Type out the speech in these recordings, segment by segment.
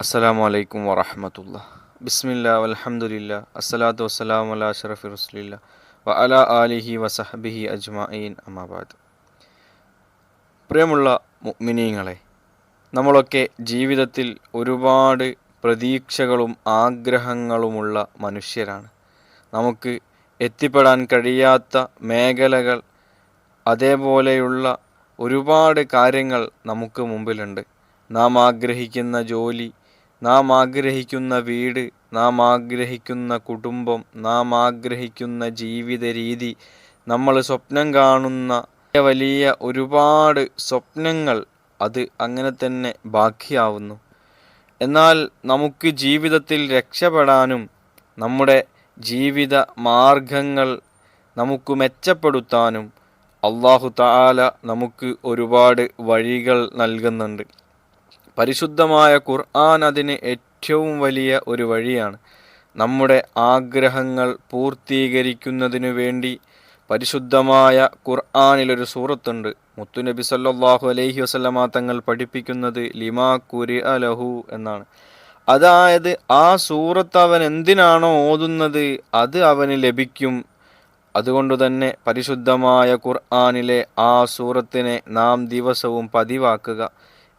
അസ്സലാമു അലൈക്കും വറഹമത്തുള്ള. ബിസ്മില്ല അലഹമുല്ല അസ്സലാത്തു വസ്സലാം അലാ അഷറഫി റസുലില്ല വ അല ആലിഹി വസഹബിഹി അജ്മഈൻ അമാബാദ് പ്രിയമുള്ള മുഗ്മിനീങ്ങളെ നമ്മളൊക്കെ ജീവിതത്തിൽ ഒരുപാട് പ്രതീക്ഷകളും ആഗ്രഹങ്ങളുമുള്ള മനുഷ്യരാണ്. നമുക്ക് എത്തിപ്പെടാൻ കഴിയാത്ത മേഖലകൾ അതേപോലെയുള്ള ഒരുപാട് കാര്യങ്ങൾ നമുക്ക് മുമ്പിലുണ്ട്. നാം ആഗ്രഹിക്കുന്ന ജോലി നാം ആഗ്രഹിക്കുന്ന വീട് നാം ആഗ്രഹിക്കുന്ന കുടുംബം നാം ആഗ്രഹിക്കുന്ന ജീവിത രീതി നമ്മൾ സ്വപ്നം കാണുന്ന വലിയ ഒരുപാട് സ്വപ്നങ്ങൾ അത് അങ്ങനെ തന്നെ ബാക്കിയാവുന്നു. എന്നാൽ നമുക്ക് ജീവിതത്തിൽ രക്ഷപ്പെടാനും നമ്മുടെ ജീവിത മാർഗങ്ങൾ നമുക്ക് മെച്ചപ്പെടുത്താനും അള്ളാഹു താല നമുക്ക് ഒരുപാട് വഴികൾ നൽകുന്നുണ്ട്. പരിശുദ്ധമായ ഖുർആൻ അതിന് ഏറ്റവും വലിയ ഒരു വഴിയാണ്. നമ്മുടെ ആഗ്രഹങ്ങൾ പൂർത്തീകരിക്കുന്നതിനു വേണ്ടി പരിശുദ്ധമായ ഖുർആാനിലൊരു സൂറത്തുണ്ട്. മുത്തുനബി സല്ലാഹു അലൈഹി വസ്ലമാ തങ്ങൾ പഠിപ്പിക്കുന്നത് ലിമാ കുരി അലഹു എന്നാണ്. അതായത് ആ സൂറത്ത് അവൻ എന്തിനാണോ ഓതുന്നത് അത് അവന് ലഭിക്കും. അതുകൊണ്ട് തന്നെ പരിശുദ്ധമായ ഖുർആാനിലെ ആ സൂറത്തിനെ നാം ദിവസവും പതിവാക്കുക.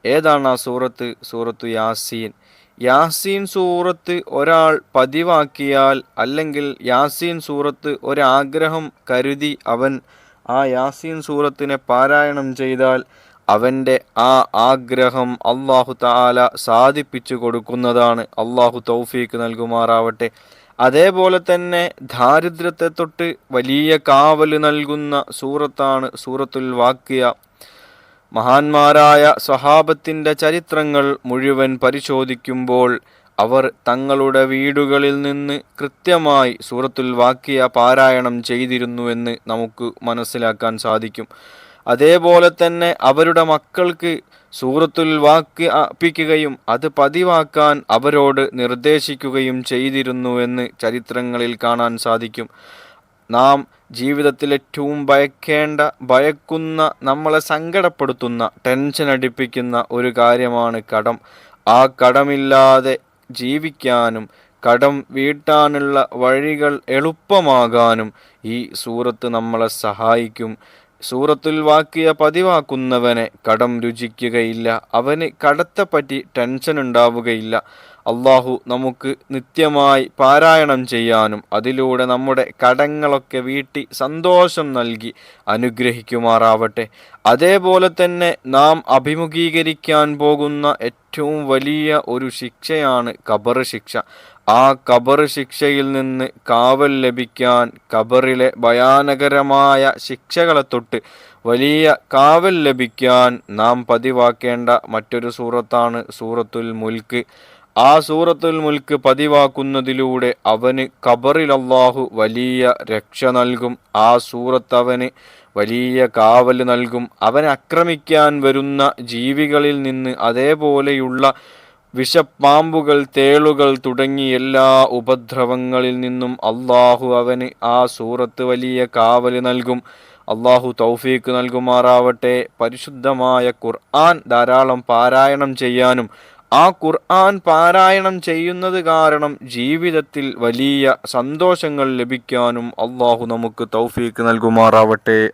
ഏതാണ് ആ സൂറത്ത്? സൂറത്ത് യാസീൻ. യാസീൻ സൂറത്ത് ഒരാൾ പതിവാക്കിയാൽ അല്ലെങ്കിൽ യാസീൻ സൂറത്ത് ഒരാഗ്രഹം കരുതി അവൻ ആ യാസീൻ സൂറത്തിനെ പാരായണം ചെയ്താൽ അവന്റെ ആ ആഗ്രഹം അള്ളാഹു താല സാധിപ്പിച്ചു കൊടുക്കുന്നതാണ്. അള്ളാഹു തൗഫീക്ക് നൽകുമാറാവട്ടെ. അതേപോലെ തന്നെ ദാരിദ്ര്യത്തെ തൊട്ട് വലിയ കാവൽ നൽകുന്ന സൂറത്താണ് സൂറത്തുൽ വാക്കിയ മഹാന്മാരായ സ്വഹാബത്തിന്റെ ചരിത്രങ്ങൾ മുഴുവൻ പരിശോധിക്കുമ്പോൾ അവർ തങ്ങളുടെ വീടുകളിൽ നിന്ന് കൃത്യമായി സൂറത്തുൽ വാക്കിയ പാരായണം ചെയ്തിരുന്നുവെന്ന് നമുക്ക് മനസ്സിലാക്കാൻ സാധിക്കും. അതേപോലെ തന്നെ അവരുടെ മക്കൾക്ക് സൂറത്തുൽ വാക്ക് അർപ്പിക്കുകയും അത് പതിവാക്കാൻ അവരോട് നിർദ്ദേശിക്കുകയും ചെയ്തിരുന്നുവെന്ന് ചരിത്രങ്ങളിൽ കാണാൻ സാധിക്കും. നാം ജീവിതത്തിൽ ഏറ്റവും ഭയക്കേണ്ട ഭയക്കുന്ന നമ്മളെ സങ്കടപ്പെടുത്തുന്ന ടെൻഷൻ അടിപ്പിക്കുന്ന ഒരു കാര്യമാണ് കടം. ആ കടമില്ലാതെ ജീവിക്കാനും കടം വീട്ടാനുള്ള വഴികൾ എളുപ്പമാകാനും ഈ സൂറത്ത് നമ്മളെ സഹായിക്കും. സൂറത്തുൽ വാക്കിയ പതിവാക്കുന്നവനെ കടം രുചിക്കുകയില്ല അവന് കടത്തെപ്പറ്റി ടെൻഷൻ ഉണ്ടാവുകയില്ല. അള്ളാഹു നമുക്ക് നിത്യമായി പാരായണം ചെയ്യാനും അതിലൂടെ നമ്മുടെ കടങ്ങളൊക്കെ വീട്ടി സന്തോഷം നൽകി അനുഗ്രഹിക്കുമാറാവട്ടെ. അതേപോലെ തന്നെ നാം അഭിമുഖീകരിക്കാൻ പോകുന്ന ഏറ്റവും വലിയ ഒരു ശിക്ഷയാണ് കബർ ശിക്ഷ. ആ കബർ ശിക്ഷയിൽ നിന്ന് കാവൽ ലഭിക്കാൻ കബറിലെ ഭയാനകരമായ ശിക്ഷകളെ തൊട്ട് വലിയ കാവൽ ലഭിക്കാൻ നാം പതിവാക്കേണ്ട മറ്റൊരു സൂറത്താണ് സൂറത്തുൽ മുൽക്ക്. ആ സൂറത്തുൽ മുൽക്ക് പതിവാക്കുന്നതിലൂടെ അവന് കബറിൽ അള്ളാഹു വലിയ രക്ഷ നൽകും. ആ സൂറത്ത് അവന് വലിയ കാവൽ നൽകും. അവനെ ആക്രമിക്കാൻ വരുന്ന ജീവികളിൽ നിന്ന് അതേപോലെയുള്ള വിഷപ്പാമ്പുകൾ തേളുകൾ തുടങ്ങി എല്ലാ ഉപദ്രവങ്ങളിൽ നിന്നും അള്ളാഹു അവന് ആ സൂറത്ത് വലിയ കാവൽ നൽകും. അള്ളാഹു തൗഫീക്ക് നൽകുമാറാവട്ടെ. പരിശുദ്ധമായ ഖുർആൻ ധാരാളം പാരായണം ചെയ്യാനും ആ ഖുർആൻ പാരായണം ചെയ്യുന്നത് കാരണം ജീവിതത്തിൽ വലിയ സന്തോഷങ്ങൾ ലഭിക്കാനും അള്ളാഹു നമുക്ക് തൗഫീക്ക് നൽകുമാറാവട്ടെ.